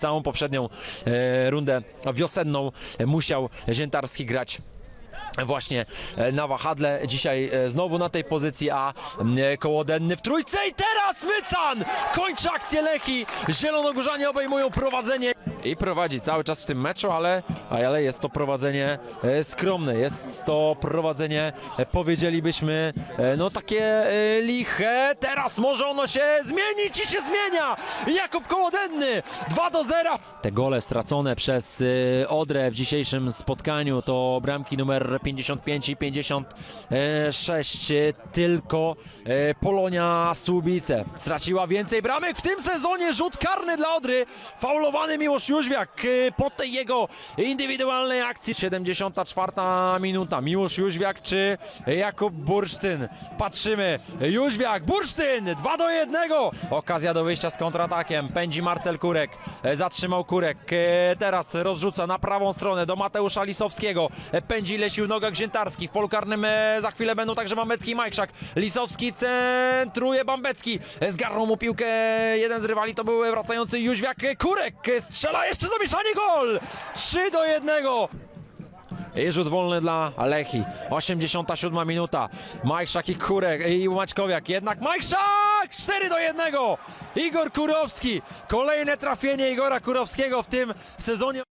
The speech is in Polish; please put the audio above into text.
Całą poprzednią e, rundę wiosenną musiał Ziętarski grać właśnie e, na wahadle. Dzisiaj e, znowu na tej pozycji, a kołodenny w trójce i teraz Mycan kończy akcję Lechi. Zielonogórzanie obejmują prowadzenie i prowadzi cały czas w tym meczu, ale, ale jest to prowadzenie e, skromne. Jest to prowadzenie, e, powiedzielibyśmy, e, no takie liche. Teraz może ono się zmienić i się zmienia. Jakub Kołodenny 2 do 0. Te gole stracone przez Odrę w dzisiejszym spotkaniu to bramki numer 55 i 56. Tylko Polonia Słubice straciła więcej bramek w tym sezonie. Rzut karny dla Odry. Faulowany Miłosz Jóźwiak e, po tej jego indywidualnej akcji. 74 minuta. Miłosz Jóźwiak czy Jakub Bursztyn? Patrzymy. Jóźwiak, Bursztyn 2 do 1. Okazja do wyjścia z kontratakiem. Pędzi Marcel Kurek. E, Zatrzymał Kurek. E, Teraz rozrzuca na prawą stronę do Mateusza Lisowskiego. E, Pędzi Lesiu Nogak Ziętarski. W polu karnym za chwilę będą także Bambecki i Majkszak. Lisowski centruje Bambecki. Zgarnął mu piłkę. Jeden z rywali to był wracający Jóźwiak. Kurek e, strzela jeszcze zamieszanie gol. 3 do 1. I rzut wolny dla Lechi. 87 minuta. Majszak i Kurek i Maćkowiak. Jednak Majszak! 4 do 1. Igor Kurowski. Kolejne trafienie Igora Kurowskiego w tym sezonie.